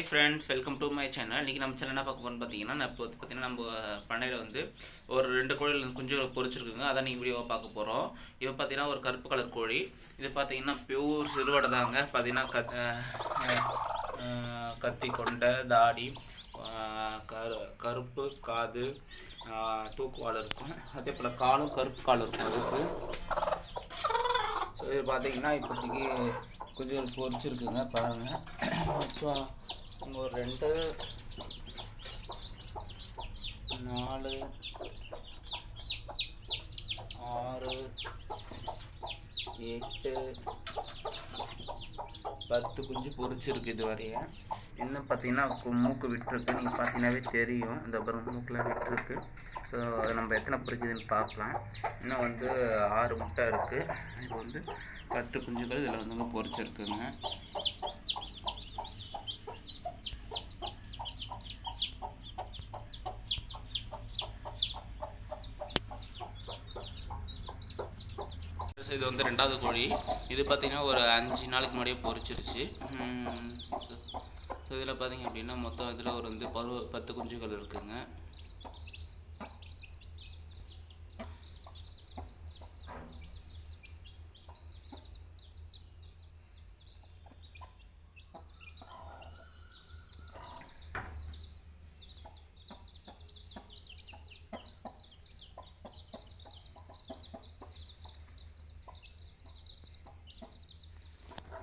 Hi friends welcome to my channel இன்றைக்கி நம்ம channel என்ன பார்க்க போகணும்னு பார்த்தீங்கன்னா நான் இப்போ பார்த்தீங்கன்னா நம்ம பண்ணையில் வந்து ஒரு ரெண்டு கோழியில் குஞ்சு பொரிச்சிருக்குங்க. அதான் நீங்கள் வீடியோவை பார்க்க போகிறோம் இப்போ பார்த்தீங்கன்னா ஒரு கருப்பு கலர் கோழி. இது பார்த்தீங்கன்னா பியூர் சிறுவடை தாங்க. பார்த்தீங்கன்னா கத் கத்தி கொண்டை தாடி கரு கருப்பு காது தூக்குவால் இருக்கும். அதே போல் காலும் கருப்பு கால் இருக்கும் அதுக்கு. ஸோ இது பார்த்தீங்கன்னா இப்போதைக்கு கொஞ்சம் பொரிச்சிருக்குங்க பாருங்கள் இப்போ ஒரு ரெண்டு நாலு ஆறு எட்டு பத்து குஞ்சு பொரிச்சிருக்கு இது வரைய இன்னும் பார்த்தீங்கன்னா மூக்கு விட்டுருக்கு. நீங்கள் பார்த்தீங்கன்னாவே தெரியும். இந்த அப்புறம் மூக்கெலாம் விட்டுருக்கு. ஸோ அதை நம்ம எத்தனை பொறிக்குதுன்னு பார்க்கலாம் இன்னும் வந்து ஆறு முட்டை இருக்குது இப்போ வந்து பத்து குஞ்சுகள் இதில் வந்துங்க பொரிச்சிருக்குங்க. ஸோ இது வந்து ரெண்டாவது கோழி. இது பார்த்தீங்கன்னா ஒரு அஞ்சு நாளைக்கு முன்னாடியே பொறிச்சிருச்சு ஸோ இதில் பார்த்திங்க அப்படின்னா மொத்தம் இதில் ஒரு வந்து பரு பத்து குஞ்சுகள் இருக்குதுங்க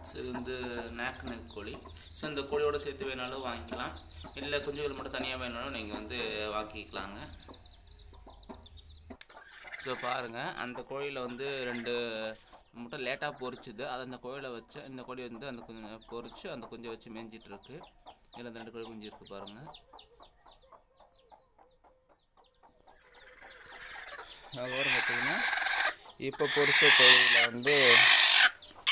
ஸோ இது வந்து நேக் நெக் கோழி. ஸோ இந்த கோழியோட சேர்த்து வேணாலும் வாங்கிக்கலாம். இல்லை குஞ்சுகள் மட்டும் தனியாக வேணாலும் நீங்கள் வந்து வாங்கிக்கலாங்க. ஸோ பாருங்கள் அந்த கோழியில் வந்து ரெண்டு முட்டை லேட்டாக பொறிச்சுது அதை அந்த கோழியில் வச்சு இந்த கோழி வந்து அந்த குஞ்சு பொறிச்சு அந்த குஞ்சை வச்சு மேய்ஞ்சிட்டு இதில் அந்த ரெண்டு கோழி குஞ்சு இருக்குது பாருங்கள் அதுக்கப்புறம் பார்த்தீங்கன்னா இப்போ பொறிச்ச கோழியில் வந்து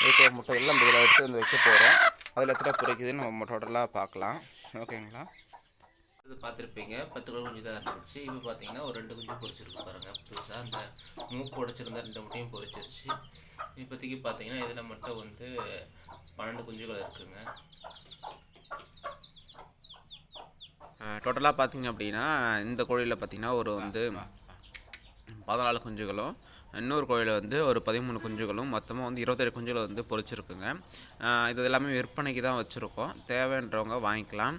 இருக்கிற முட்டை எல்லாம் இதில் எடுத்து வந்து வைக்க போகிறோம். அதில் எத்தனை பொரிக்குதுன்னு நம்ம டோட்டலாக பார்க்கலாம். ஓகேங்களா? இது பார்த்துருப்பீங்க. பத்து கிலோ குஞ்சு தான் இருந்துச்சு. இப்போ பார்த்தீங்கன்னா ஒரு ரெண்டு குஞ்சு பொரிச்சிருக்கு பாருங்கள் புதுசாக அந்த மூக்கு உடச்சிருந்த ரெண்டு முட்டையும் பொரிச்சிருச்சு. இப்போதைக்கு பார்த்தீங்கன்னா இதில் மட்டும் வந்து பன்னெண்டு குஞ்சுகள் இருக்குங்க. டோட்டலாக பார்த்தீங்க அப்படின்னா இந்த கோழியில் பார்த்தீங்கன்னா ஒரு வந்து பதினாலு குஞ்சுகளும் இன்னொரு கோயில் வந்து ஒரு பதிமூணு குஞ்சுகளும் மொத்தமாக வந்து இருபத்தேழு குஞ்சுகள் வந்து பொரிச்சிருக்குங்க இது எல்லாமே விற்பனைக்கு தான் வச்சுருக்கோம். தேவைன்றவங்க வாங்கிக்கலாம்.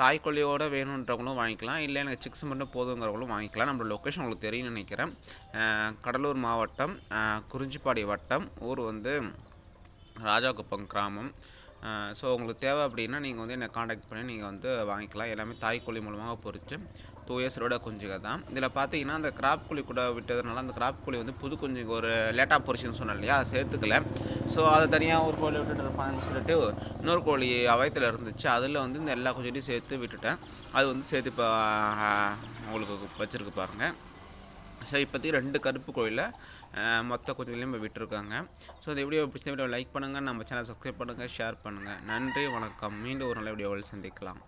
தாய்க்கோழியோட வேணுன்றவங்களும் வாங்கிக்கலாம். இல்லை எனக்கு சிக்ஸ் மட்டும் போதுங்கிறவங்களும் வாங்கிக்கலாம். நம்மளோட லொக்கேஷன் உங்களுக்கு தெரியும்னு நினைக்கிறேன். கடலூர் மாவட்டம் குறிஞ்சிப்பாடி வட்டம் ஊர் வந்து ராஜாகுப்பம் கிராமம். ஸோ உங்களுக்கு தேவை அப்படின்னா நீங்கள் வந்து என்னை காண்டாக்ட் பண்ணி நீங்கள் வந்து வாங்கிக்கலாம். எல்லாமே தாய்க்கோழி மூலமாக பொறிச்சு டூ இயர்ஸ் குஞ்சுக தான். இதில் பார்த்தீங்கன்னா அந்த கிராப் கோழி கூட விட்டதுனால அந்த கிராப் கோழி வந்து புது குஞ்சு ஒரு லேட்டாக பொறிச்சுன்னு சொன்னேன் இல்லையா? அதை சேர்த்துக்கல. ஸோ அதை தனியாக ஒரு கோழி விட்டுட்டு இருப்பான்னு சொல்லிட்டு இன்னொரு கோழி அவயத்தில் இருந்துச்சு. அதில் வந்து இந்த எல்லா குஞ்சையும் சேர்த்து விட்டுட்டேன். அது வந்து சேர்த்து இப்போ உங்களுக்கு வச்சுருக்கு பாருங்கள் ஸோ இப்போதைக்கு ரெண்டு கருப்பு கோயிலில் மொத்த கொஞ்சம் விட்டுருக்காங்க. ஸோ இந்த வீடியோ பிடிச்ச வீடியோ லைக் பண்ணுங்கள் நம்ம சேனல் சப்ஸ்கிரைப் பண்ணுங்கள் ஷேர் பண்ணுங்கள் நன்றி வணக்கம். மீண்டும் ஒரு நல்ல வீடியோவில் சந்திக்கலாம்.